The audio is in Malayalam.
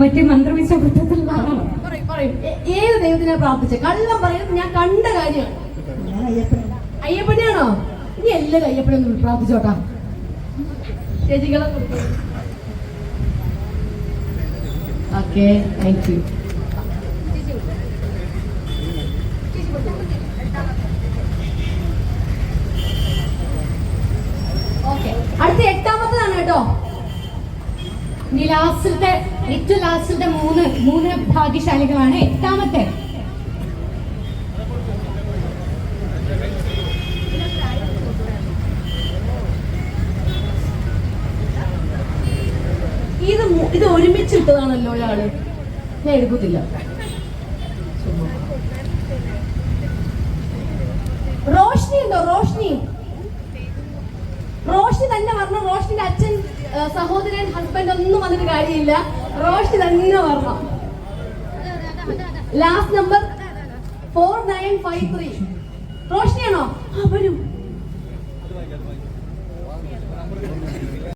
മറ്റേ മന്ത്രവിച്ച ഏത് ദൈവത്തിനെ പ്രാർത്ഥിച്ച? കള്ളം പറയുന്നത് ഞാൻ കണ്ട കാര്യമാണ്. അയ്യപ്പനെയാണോ? ഇനി എല്ലാവരും അയ്യപ്പനെ ഒന്ന് പ്രാർത്ഥിച്ചോട്ടാ. ചേച്ചികളെ ഓക്കെ താങ്ക് യു അടുത്ത എട്ടാമത്തതാണ് കേട്ടോ. ഇനി ലാസ്റ്റിലത്തെ ഏറ്റവും ലാസ്റ്റിലത്തെ മൂന്ന് മൂന്ന് ഭാഗ്യശാലികളാണ് എട്ടാമത്തെ. ഇത് ഇത് ഒരുമിച്ച് ഇട്ടതാണല്ലോ ഒരാൾ. ഞാൻ എടുക്കത്തില്ല റോഷ്നി ഉണ്ടോ? റോഷ്നി. വന്നിട്ട് കാര്യമില്ല. റോഷി തന്നെ വരണം. Last number four nine five three റോഷിനിയാണോ? വരും.